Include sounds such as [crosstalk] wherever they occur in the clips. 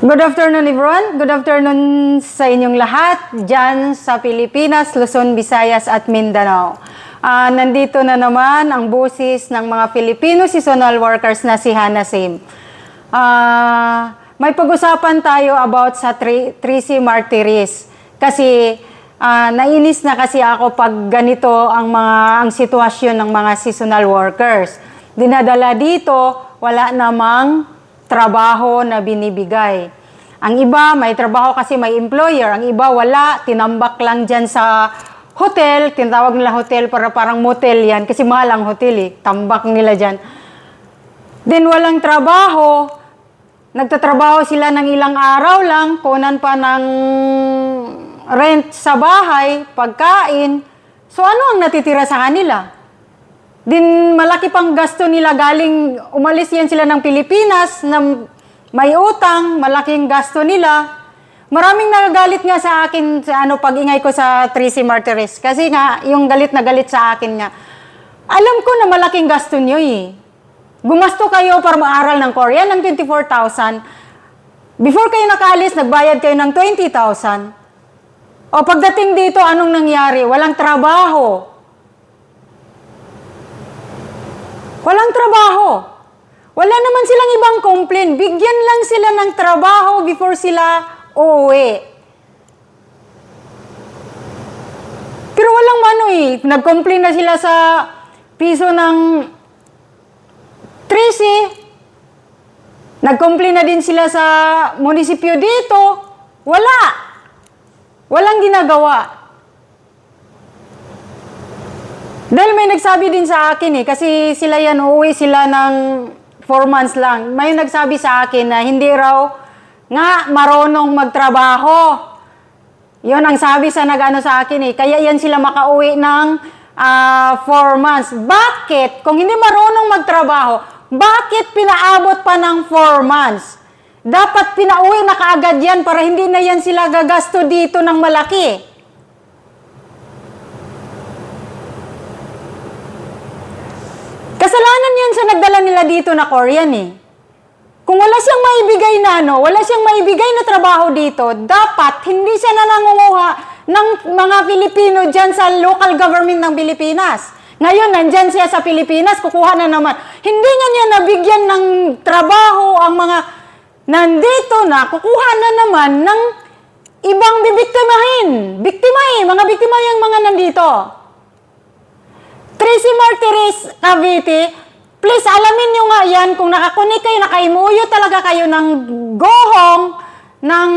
Good afternoon everyone. Good afternoon sa inyong lahat dyan sa Pilipinas, Luzon, Visayas at Mindanao. Ah, nandito na naman ang busis ng mga Filipino seasonal workers na si Hannah Sim. Ah, may pag-usapan tayo about sa 3, 3C Martyrs. Kasi ah, nainis na kasi ako pag ganito ang mga ang sitwasyon ng mga seasonal workers. Dinadala dito, wala namang trabaho na binibigay. Ang iba, may trabaho kasi may employer. Ang iba, wala. Tinambak lang dyan sa hotel. Tinatawag nila hotel para parang motel yan. Kasi mahal ang hotel eh. Tambak nila dyan. Then walang trabaho. Nagtatrabaho sila ng ilang araw lang. Kunan pa ng rent sa bahay, pagkain. So ano ang natitira sa kanila? Din malaki pang gasto nila galing umalis yan sila ng Pilipinas na may utang, malaking gasto nila. Maraming nagagalit nga sa akin sa ano pag-ingay ko sa Tracy Martires kasi nga yung galit na galit sa akin nga. Alam ko na malaking gasto niyo eh. Gumasto kayo para mag-aral ng Korean ng 24,000. Before kayo nakaalis, nagbayad kayo ng 20,000. O pagdating dito, anong nangyari? Walang trabaho. Walang trabaho. Wala naman silang ibang complain. Bigyan lang sila ng trabaho before sila uuwi. Pero walang mano eh. Nag-complain na sila sa piso ng 13. Nag-complain na din sila sa munisipyo dito. Wala. Walang ginagawa. Dahil may nagsabi din sa akin eh, kasi sila yan, uuwi sila ng 4 months lang. May nagsabi sa akin na hindi raw nga marunong magtrabaho. Yun ang sabi sa nagano sa akin eh. Kaya yan sila makauwi ng 4 months. Bakit? Kung hindi marunong magtrabaho, bakit pinaabot pa ng 4 months? Dapat pinauwi na kaagad yan para hindi na yan sila gagasto dito ng malaki. Kasalanan yan sa nagdala nila dito na Korean eh. Kung wala siyang maibigay na ano, wala siyang maibigay na trabaho dito, dapat hindi siya na nangunguha ng mga Pilipino dyan sa local government ng Pilipinas. Ngayon, nandyan siya sa Pilipinas, kukuha na naman. Hindi nga niya nabigyan ng trabaho ang mga nandito na, kukuha na naman ng ibang bibiktimahin. Biktima eh, mga biktima yung mga nandito. Tracy Martires Cavite, please alamin nyo nga yan kung nakakunik kayo, nakaimuyo talaga kayo ng gohong, ng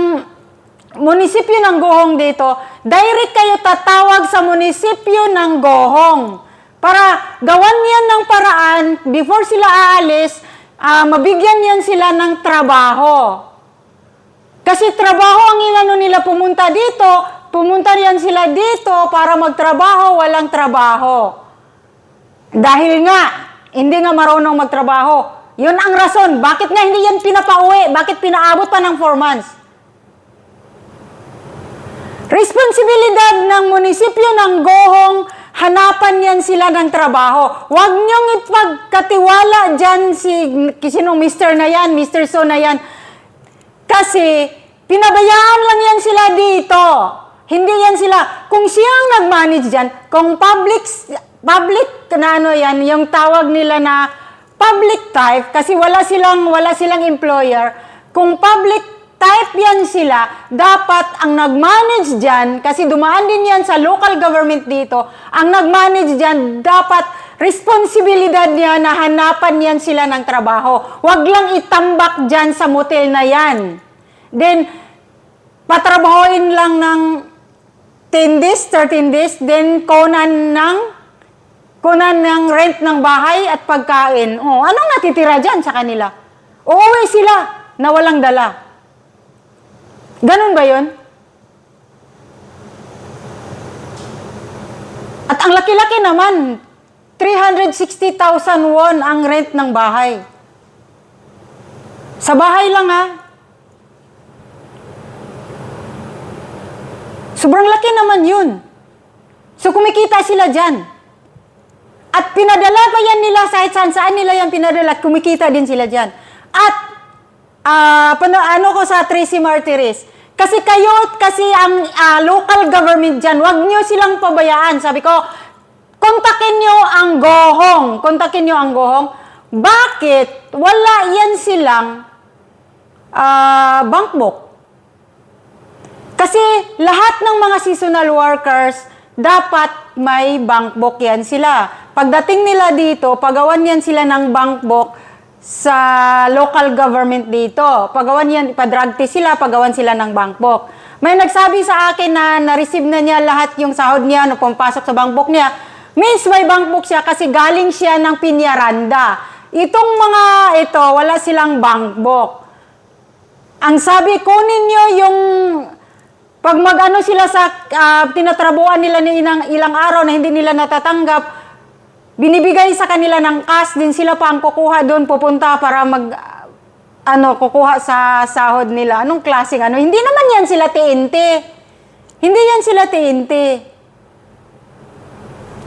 munisipyo ng gohong dito, direct kayo tatawag sa munisipyo ng gohong para gawan yan ng paraan before sila aalis, ah, mabigyan yan sila ng trabaho. Kasi trabaho ang inano nila pumunta dito, pumunta yan sila dito para magtrabaho, walang trabaho. Dahil nga, hindi nga marunong magtrabaho. Yun ang rason. Bakit nga hindi yan pinapauwi? Bakit pinaabot pa ng 4 months? Responsibilidad ng munisipyo ng Gohong, hanapan yan sila ng trabaho. Huwag niyong ipagkatiwala dyan si, sinong Mr. na yan, Mr. So na yan. Kasi, pinabayaan lang yan sila dito. Hindi yan sila. Kung siyang nag-manage dyan, kung public, public na ano yan, yung tawag nila na public type, kasi wala silang, wala silang employer, kung public type yan sila, dapat ang nag-manage dyan, kasi dumaan din yan sa local government dito, ang nag-manage dyan, dapat responsibilidad niya na hanapan yan sila ng trabaho. Huwag lang itambak dyan sa motel na yan. Then, patrabahoin lang ng 10 days, 13 days, then kunan ng kunan ng rent ng bahay at pagkain. Oh, anong natitira dyan sa kanila? Uuwi sila na walang dala. Ganun ba yun? At ang laki-laki naman, 360,000 won ang rent ng bahay. Sa bahay lang ha. Sobrang laki naman yun. So kumikita sila dyan. At pinadala pa yan nila sa saan saan nila yan pinadala at kumikita din sila dyan. At ah pano, ano ko sa Tracy Martires, kasi kayo, kasi ang ah, local government dyan, wag nyo silang pabayaan. Sabi ko, kontakin nyo ang gohong. Kontakin nyo ang gohong. Bakit? Wala yan silang ah, bank. Kasi lahat ng mga seasonal workers, dapat may bank book yan sila. Pagdating nila dito, pagawan yan sila ng bank book sa local government dito. Pagawan yan, padrag test sila, pagawan sila ng bank book. May nagsabi sa akin na na-receive na niya lahat yung sahod niya, no, pumapasok sa bank book niya. Means may bank book siya kasi galing siya ng Pinyaranda. Itong mga ito, wala silang bank book. Ang sabi, kunin nyo yung pag mag-ano sila sa ah, tinatrabuan nila ni ilang, ilang araw na hindi nila natatanggap, binibigay sa kanila ng cash, din sila pa ang kukuha doon, pupunta para mag, ano, kukuha sa sahod nila. Anong klaseng ano? Hindi naman yan sila TNT. Hindi yan sila TNT.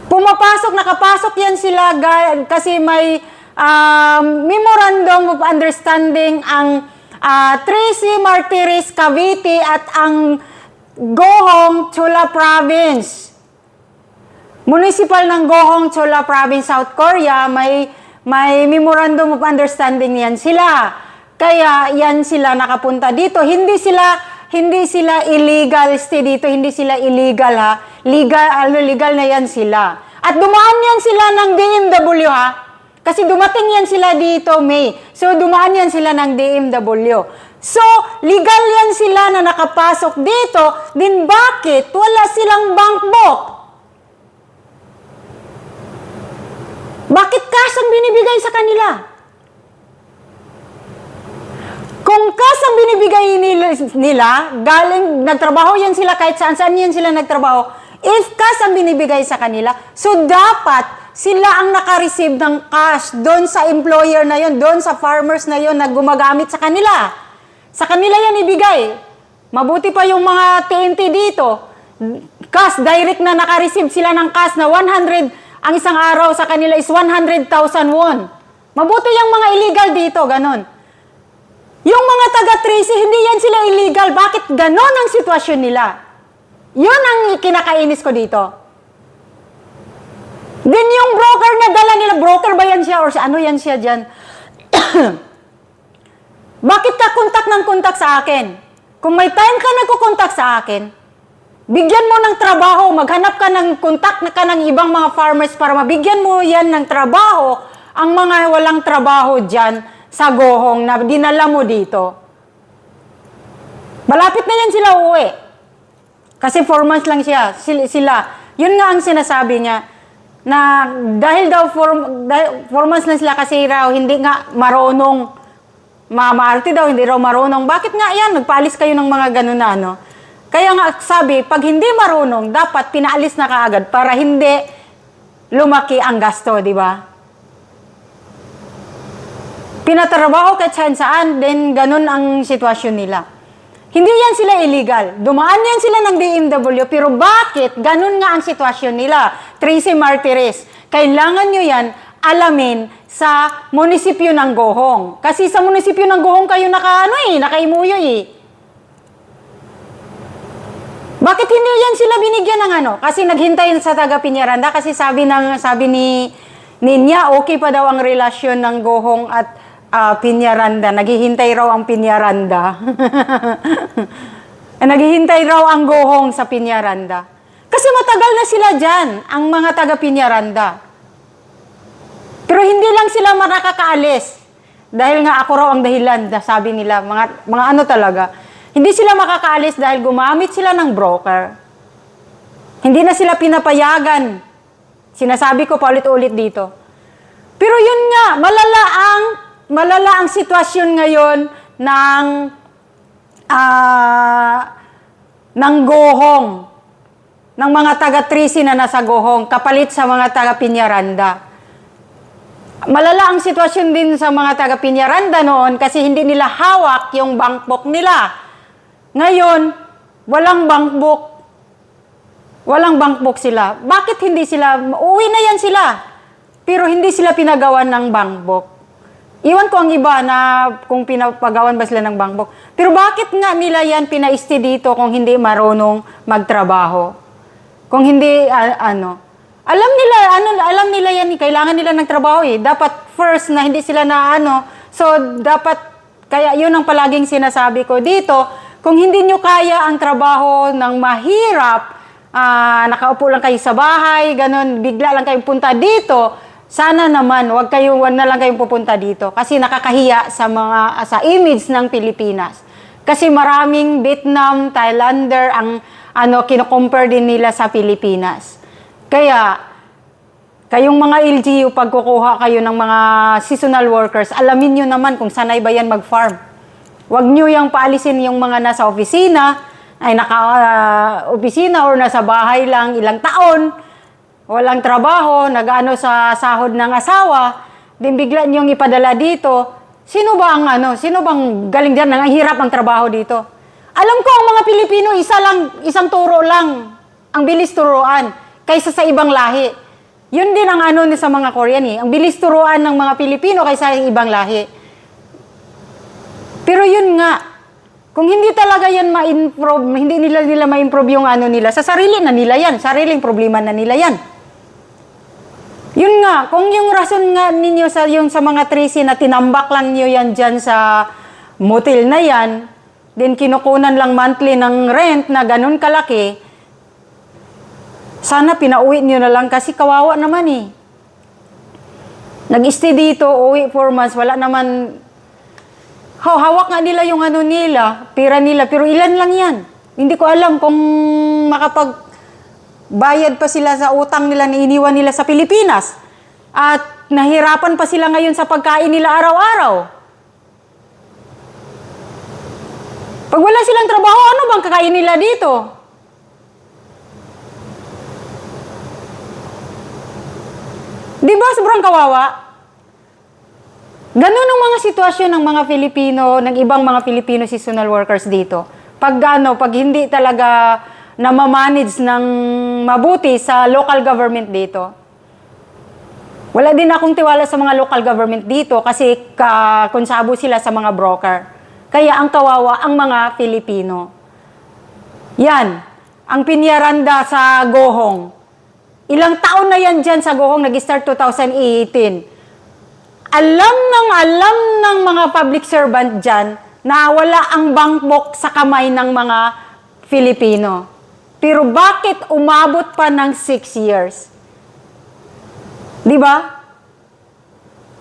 Pumapasok, nakapasok yan sila kasi may um, memorandum of understanding ang ah, Tracy Martires Cavite at ang Gohong Chula Province. Municipal ng Gohong Chula Province, South Korea, may may memorandum of understanding yan sila. Kaya yan sila nakapunta dito. Hindi sila hindi sila illegal stay dito, hindi sila illegal ha. Legal, ano, legal na yan sila. At dumaan yan sila ng DMW ha. Kasi dumating yan sila dito, May. So, dumaan yan sila ng DMW. So, legal yan sila na nakapasok dito. Din bakit wala silang bank book? Bakit cash ang binibigay sa kanila? Kung cash ang binibigay nila, nila, galing, nagtrabaho yan sila kahit saan saan yan sila nagtrabaho, if cash ang binibigay sa kanila, so dapat sila ang nakareceive ng cash doon sa employer na yon, doon sa farmers na yon na gumagamit sa kanila. Sa kanila yan ibigay. Mabuti pa yung mga TNT dito. Cash, direct na nakareceive sila ng cash na 100, ang isang araw sa kanila is 100,000 won. Mabuti yung mga illegal dito, ganon. Yung mga taga-Tracy, hindi yan sila illegal. Bakit ganon ang sitwasyon nila? Yun ang kinakainis ko dito. Then yung broker na dala nila, broker ba yan siya or ano yan siya dyan? [coughs] Bakit ka kontak ng kontak sa akin? Kung may time ka nagkukontak sa akin, bigyan mo ng trabaho, maghanap ka ng kontak na ka ng ibang mga farmers para mabigyan mo yan ng trabaho ang mga walang trabaho dyan sa gohong na dinala mo dito. Malapit na yan sila uwi. Kasi four months lang siya, sil- sila. Yun nga ang sinasabi niya, na dahil daw four, dahil four months lang sila kasi raw, hindi nga marunong, mamarte daw, hindi raw marunong. Bakit nga yan? Nagpaalis kayo ng mga ganun na, ano? Kaya nga sabi, pag hindi marunong, dapat pinaalis na kaagad para hindi lumaki ang gasto, di ba? Pinatrabaho kahit saan saan, then ganun ang sitwasyon nila. Hindi yan sila illegal. Dumaan yan sila ng DMW, pero bakit ganun nga ang sitwasyon nila? Tracy Martires, kailangan nyo yan alamin sa munisipyo ng Gohong. Kasi sa munisipyo ng Gohong kayo naka, ano eh, nakaimuyo eh. Bakit hindi yan sila binigyan ng ano? Kasi naghintay sa taga Piñaranda kasi sabi ng sabi ni Ninya, okay pa daw ang relasyon ng Gohong at ah, Piñaranda. Naghihintay raw ang Piñaranda. [laughs] Naghihintay raw ang Gohong sa Piñaranda. Kasi matagal na sila dyan, ang mga taga Piñaranda. Pero hindi lang sila makakaalis. Dahil nga ako raw ang dahilan, da- sabi nila, mga, mga ano talaga. Hindi sila makakaalis dahil gumamit sila ng broker. Hindi na sila pinapayagan. Sinasabi ko paulit-ulit dito. Pero yun nga, malala ang, malala ang sitwasyon ngayon ng, ah, ng gohong, ng mga taga-Trisi na nasa gohong, kapalit sa mga taga-Pinyaranda. Malala ang sitwasyon din sa mga taga Piñaranda noon kasi hindi nila hawak yung bank book nila. Ngayon, walang bank book. Walang bank book sila. Bakit hindi sila, uwi na yan sila. Pero hindi sila pinagawan ng bank book. Iwan ko ang iba na kung pinapagawan ba sila ng bangbok. Pero bakit nga nila yan pinaiste dito kung hindi marunong magtrabaho? Kung hindi, a- ano, alam nila, ano, alam nila yan, kailangan nila ng trabaho eh. Dapat first na hindi sila na ano. So, dapat, kaya yun ang palaging sinasabi ko dito, kung hindi nyo kaya ang trabaho ng mahirap, ah, nakaupo lang kayo sa bahay, ganun, bigla lang kayong punta dito, sana naman, wag kayo, wag na lang kayong pupunta dito. Kasi nakakahiya sa mga, sa image ng Pilipinas. Kasi maraming Vietnam, Thailander ang ano kino-compare din nila sa Pilipinas. Kaya kayong mga LGU pag kukuha kayo ng mga seasonal workers, alamin niyo naman kung sanay ba yan mag-farm. Huwag niyo yung paalisin yung mga nasa opisina, ay naka ah, opisina or nasa bahay lang ilang taon, walang trabaho, nag-ano sa sahod ng asawa, din bigla niyong ipadala dito. Sino ba ang ano, sino bang galing diyan nang hirap ang trabaho dito? Alam ko ang mga Pilipino isa lang, isang turo lang ang bilis turuan kaysa sa ibang lahi. Yun din ang ano ni sa mga Korean eh. Ang bilis turuan ng mga Pilipino kaysa sa ibang lahi. Pero yun nga, kung hindi talaga yan ma-improve, hindi nila nila ma-improve yung ano nila, sa sarili na nila yan, sariling problema na nila yan. Yun nga, kung yung rason nga ninyo sa yung sa mga trisi na tinambak lang niyo yan dyan sa motel na yan, then kinukunan lang monthly ng rent na ganun kalaki, sana pinauwi niyo na lang kasi kawawa naman eh. Nag-stay dito, uwi 4 months, wala naman hawak nga nila yung ano nila, pira nila, pero ilan lang yan. Hindi ko alam kung makapag bayad pa sila sa utang nila na iniwan nila sa Pilipinas. At nahirapan pa sila ngayon sa pagkain nila araw-araw. Pag wala silang trabaho, ano bang kakain nila dito? Di ba sobrang kawawa? Ganun ang mga sitwasyon ng mga Filipino, ng ibang mga Filipino seasonal workers dito. Pag ano, pag hindi talaga namamanage ng mabuti sa local government dito. Wala din akong tiwala sa mga local government dito kasi ka, konsabo sila sa mga broker. Kaya ang kawawa ang mga Filipino. Yan, ang pinyaranda sa Gohong. Ilang taon na yan dyan sa Gohong, nag-start 2018 alam ng alam ng mga public servant dyan na wala ang bank book sa kamay ng mga Filipino. Pero bakit umabot pa ng 6 years? Di ba?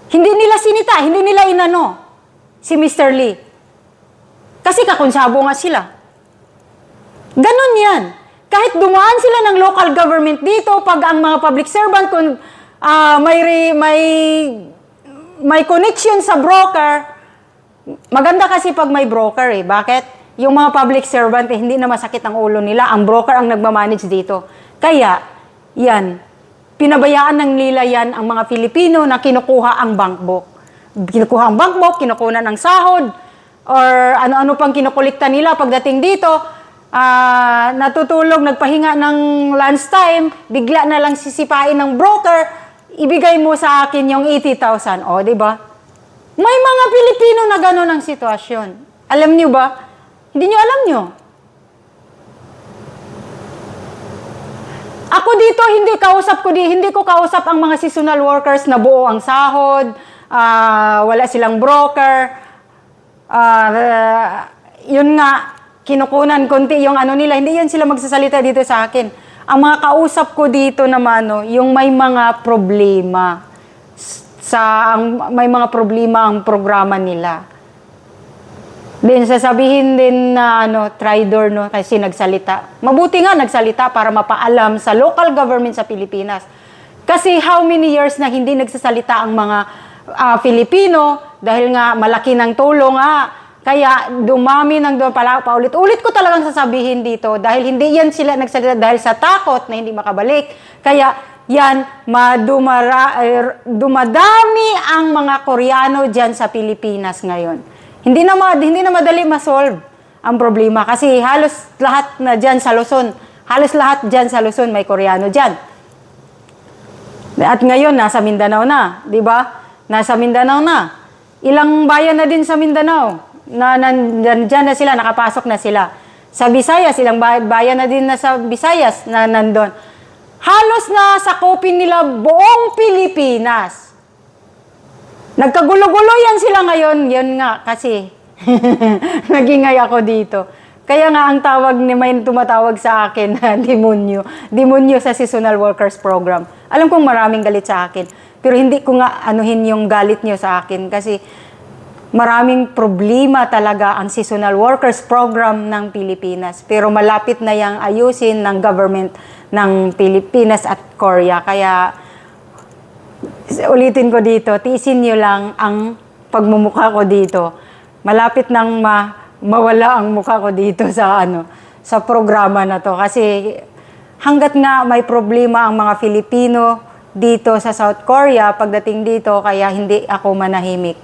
Hindi nila sinita, hindi nila inano si Mr. Lee. Kasi kakonsabo nga sila. Ganon yan. Kahit dumaan sila ng local government dito, pag ang mga public servant, kung ah, may, may may connection sa broker, maganda kasi pag may broker eh. Bakit? Yung mga public servant eh, hindi na masakit ang ulo nila. Ang broker ang nagmamanage dito. Kaya, yan, pinabayaan ng nila yan ang mga Filipino na kinukuha ang bank book. Kinukuha ang bank book, kinukuha ng sahod, or ano-ano pang kinukulikta nila pagdating dito, ah, natutulog, nagpahinga ng lunchtime, bigla na lang sisipain ng broker, ibigay mo sa akin yung 80,000. O, di ba? May mga Pilipino na gano'n ang sitwasyon. Alam niyo ba? Hindi niyo alam niyo. Ako dito, hindi kausap ko di, hindi ko kausap ang mga seasonal workers na buo ang sahod, ah, wala silang broker, ah, yun nga, kinukunan konti yung ano nila, hindi yan sila magsasalita dito sa akin. Ang mga kausap ko dito naman, no, yung may mga problema sa ang, may mga problema ang programa nila. Then sasabihin din na ano, tridor no kasi nagsalita. Mabuti nga nagsalita para mapaalam sa local government sa Pilipinas. Kasi how many years na hindi nagsasalita ang mga ah, Filipino dahil nga malaki ng tulong nga. Kaya dumami ng pala paulit-ulit ko talagang sasabihin dito dahil hindi yan sila nagsalita dahil sa takot na hindi makabalik. Kaya yan, madumara, er, dumadami ang mga Koreano dyan sa Pilipinas ngayon. Hindi na, ma, hindi na madali ma-solve ang problema kasi halos lahat na dyan sa Luzon, halos lahat dyan sa Luzon may Koreano dyan. At ngayon, nasa Mindanao na, di ba? Nasa Mindanao na. ilang bayan na din sa Mindanao na nandyan na sila, nakapasok na sila. Sa Visayas, ilang bay- bayan na din na sa Visayas na nandun. Halos na sakupin nila buong Pilipinas. Nagkagulo-gulo yan sila ngayon. Yan nga, kasi [laughs] nagingay ako dito. Kaya nga ang tawag ni may tumatawag sa akin na [laughs] demonyo. Demonyo sa Seasonal Workers Program. Alam kong maraming galit sa akin. Pero hindi ko nga anuhin yung galit nyo sa akin kasi maraming problema talaga ang Seasonal Workers Program ng Pilipinas. Pero malapit na yang ayusin ng government ng Pilipinas at Korea. Kaya ulitin ko dito, tiisin nyo lang ang pagmumukha ko dito. Malapit nang ma mawala ang mukha ko dito [laughs] sa ano sa programa na to kasi hanggat nga may problema ang mga Filipino dito sa South Korea pagdating dito kaya hindi ako manahimik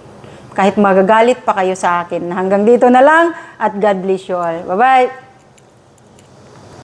kahit magagalit pa kayo sa akin. Hanggang dito na lang at God bless you all. Bye bye